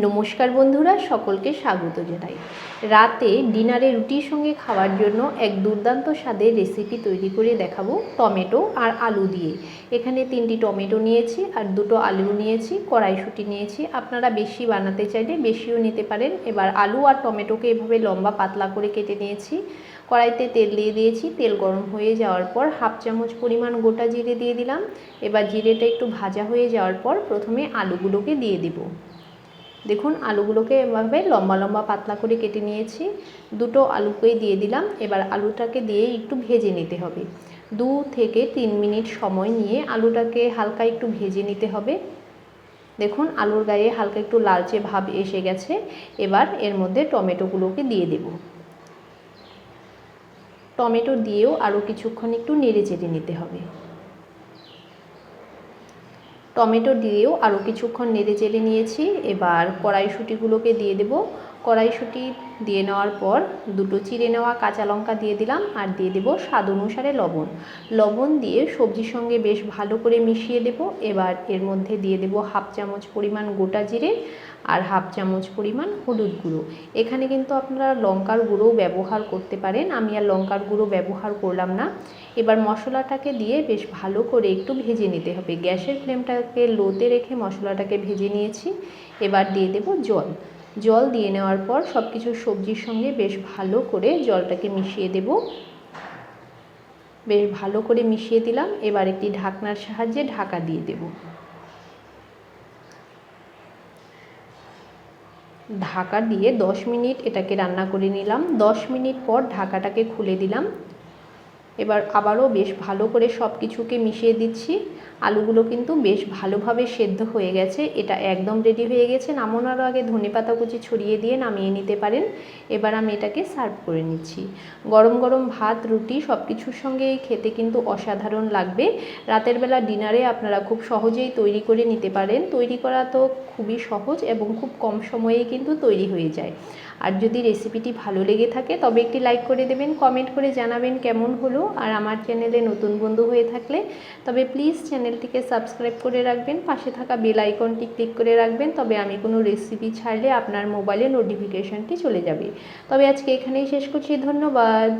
নমস্কার বন্ধুরা, সকলকে স্বাগত জানাই। রাতে ডিনারে রুটির সঙ্গে খাওয়ার জন্য এক দুর্দান্ত স্বাদের রেসিপি তৈরি করে দেখাবো টমেটো আর আলু দিয়ে। এখানে তিনটি টমেটো নিয়েছি আর দুটো আলু নিয়েছি, কড়াইশুঁটি নিয়েছি। আপনারা বেশি বানাতে চাইলে বেশিও নিতে পারেন। এবার আলু আর টমেটোকে এভাবে লম্বা পাতলা করে কেটে নিয়েছি। কড়াইতে তেল দিয়ে দিয়েছি। তেল গরম হয়ে যাওয়ার পর হাফ চামচ পরিমাণ গোটা জিরে দিয়ে দিলাম। এবার জিরেটা একটু ভাজা হয়ে যাওয়ার পর প্রথমে আলুগুলোকে দিয়ে দেবো। দেখুন, আলুগুলোকে এভাবে লম্বা লম্বা পাতলা করে কেটে নিয়েছি। দুটো আলুকেই দিয়ে দিলাম। এবার আলুটাকে দিয়ে একটু ভেজে নিতে হবে। দু থেকে তিন মিনিট সময় নিয়ে আলুটাকে হালকা একটু ভেজে নিতে হবে। দেখুন, আলুর গায়ে হালকা একটু লালচে ভাব এসে গেছে। এবার এর মধ্যে টমেটোগুলোকে দিয়ে দেব। টমেটো দিয়েও আরও কিছুক্ষণ একটু নেড়ে চেড়ে নিতে হবে। টমেটো দিয়েও আরও কিছুক্ষণ নেড়ে চেড়ে নিয়েছি। এবার কড়াইশুঁটিগুলোকে দিয়ে দেব। কড়াইশুঁটি দিয়ে নেওয়ার পর দুটো চিড়ে নেওয়া কাঁচা লঙ্কা দিয়ে দিলাম আর দিয়ে দেব স্বাদ অনুসারে লবণ। লবণ দিয়ে সবজির সঙ্গে বেশ ভালো করে মিশিয়ে দেব। এবার এর মধ্যে দিয়ে দেব হাফ চামচ পরিমাণ গোটা জিরে আর হাফ চামচ পরিমাণ হলুদ গুঁড়ো। এখানে কিন্তু আপনারা লঙ্কার গুঁড়োও ব্যবহার করতে পারেন। আমি আর লঙ্কার গুঁড়ো ব্যবহার করলাম না। এবার মশলাটাকে দিয়ে বেশ ভালো করে একটু ভেজে নিতে হবে। গ্যাসের ফ্লেমটাকে লোতে রেখে মশলাটাকে ভেজে নিয়েছি। এবার দিয়ে দেব জল। জল দিয়ে নেওয়ার পর সব কিছু সবজির সঙ্গে বেশ ভালো করে জলটাকে মিশিয়ে দেব। বেশ ভালো করে মিশিয়ে দিলাম। এবার একটি ঢাকনার সাহায্যে ঢাকা দিয়ে দেব। ঢাকা দিয়ে দশ মিনিট এটাকে রান্না করে নিলাম। দশ মিনিট পর ঢাকাটাকে খুলে দিলাম। এবার আবারও বেশ ভালো করে সব কিছুকে মিশিয়ে দিচ্ছি। আলুগুলো কিন্তু বেশ ভালোভাবে সেদ্ধ হয়ে গেছে। এটা একদম রেডি হয়ে গেছে। নামানোর আগে ধনে পাতা কুচি ছড়িয়ে দিয়ে নামিয়ে নিতে পারেন। এবার আমি এটাকে সার্ভ করে নিচ্ছি। গরম গরম ভাত, রুটি সব কিছুর সঙ্গে খেতে কিন্তু অসাধারণ লাগবে। রাতের বেলা ডিনারে আপনারা খুব সহজেই তৈরি করে নিতে পারেন। তৈরি করা তো খুবই সহজ এবং খুব কম সময়েই কিন্তু তৈরি হয়ে যায়। আর যদি রেসিপিটি ভালো লেগে থাকে তবে একটি লাইক করে দেবেন কমেন্ট করে জানাবেন কেমন হলো আর আমার চ্যানেলে নতুন বন্ধু হয়ে থাকলে তবে প্লিজ চ্যানেলটিকে সাবস্ক্রাইব করে রাখবেন, পাশে থাকা বেল আইকনটি ক্লিক করে রাখবেন, তবে আমি কোনো রেসিপি ছাড়লে আপনার মোবাইলে নোটিফিকেশনটি চলে যাবে। তবে আজকে এখানেই শেষ করছি, ধন্যবাদ।